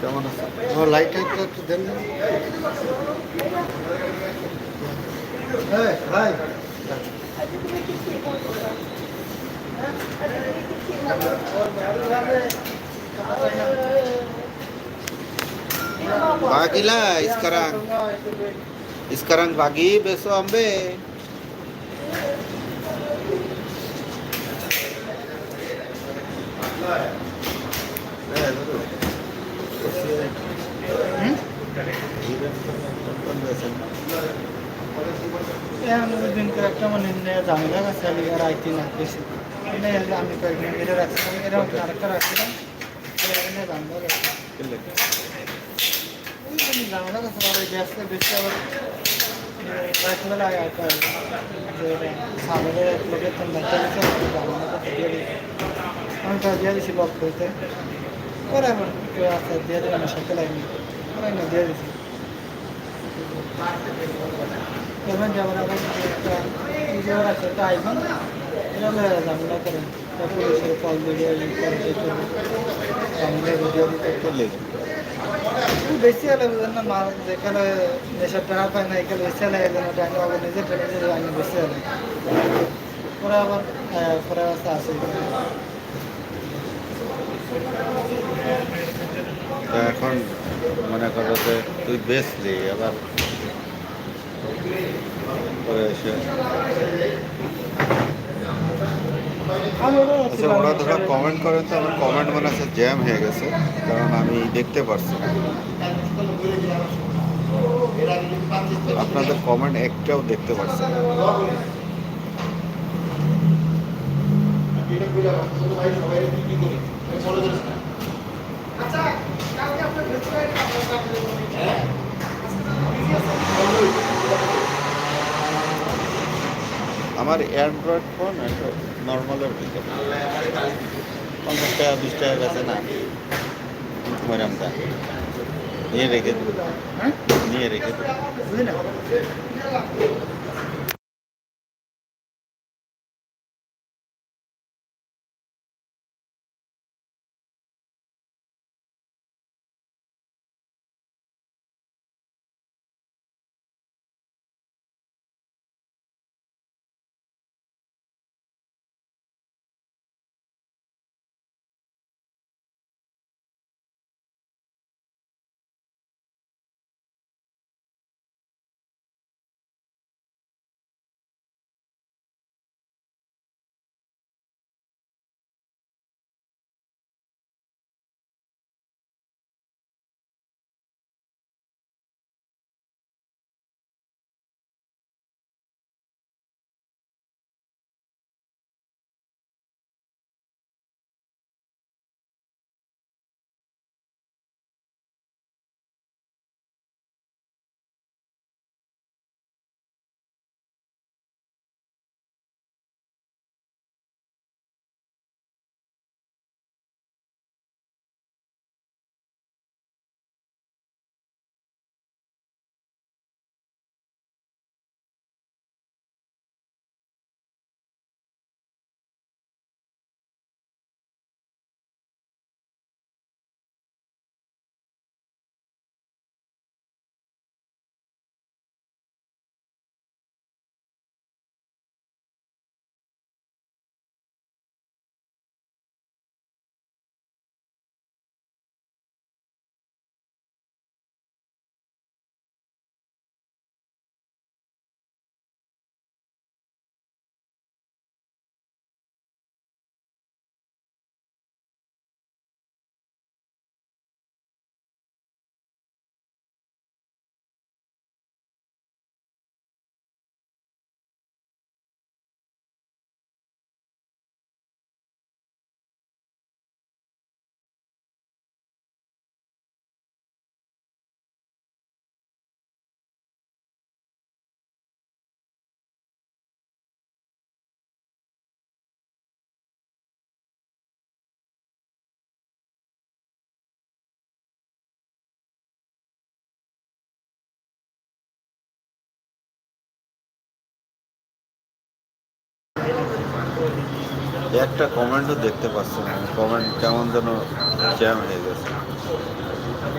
কেমন আছে ও light tight একটু দেন pagi, besok ambil. দিনকে একটা মানে ঝামেলা গেছে আমি আর আইতি না বেশি এনে আমি কয়েকদিন এটা রাখছিলাম এটা আরেকটা রাখছিলাম এনে ঝামেলা গেছে ওই জন্য ঝামেলা গেছে আর ওই গ্যাসটা বেশি আবার রাত্রিবেলা আয় আয় পায় যে সামনে লোকের তো মেটা গেছে ঝামেলা তো দিয়ে দিই আমি তো দিয়ে দিছি লক করতে ওরা আবার কেউ আছে দিয়ে দিলাম সাথে লাইনি ওরা না দিয়ে দিছি এবার একটা নিজেও আছে একটা আইফোন এটা ঝামেলা করে কল ভিডিও ঝামেলা ভিডিও খুব বেশি হলে বুঝলেন না মা যেখানে নেশার টাকা পায় না এখানে বেশি হলে একজন ওটা আবার নিজে টেনে নিজে আমি বেশি হলে পরে আবার অবস্থা আছে তা এখন মনে করো যে তুই বেচলি, আবার আচ্ছা ওরা ধরো কমেন্ট করে তো, আমার কমেন্ট মনে হচ্ছে জ্যাম হয়ে গেছে, কারণ আমি দেখতে পারছি আপনাদের কমেন্ট একটাও দেখতে পারছি না। আমার অ্যান্ড্রয়েড ফোন নর্মালের ভিতরে পঞ্চাশ টাকা বিশ টাকা গেছে না। ম্যাডামটা নিয়ে রেখে দেবো হ্যাঁ? নিয়ে রেখে দেবো একটা কমেন্টও দেখতে পাচ্ছি না কমেন্ট কেমন যেন জ্যাম হয়ে গেছে।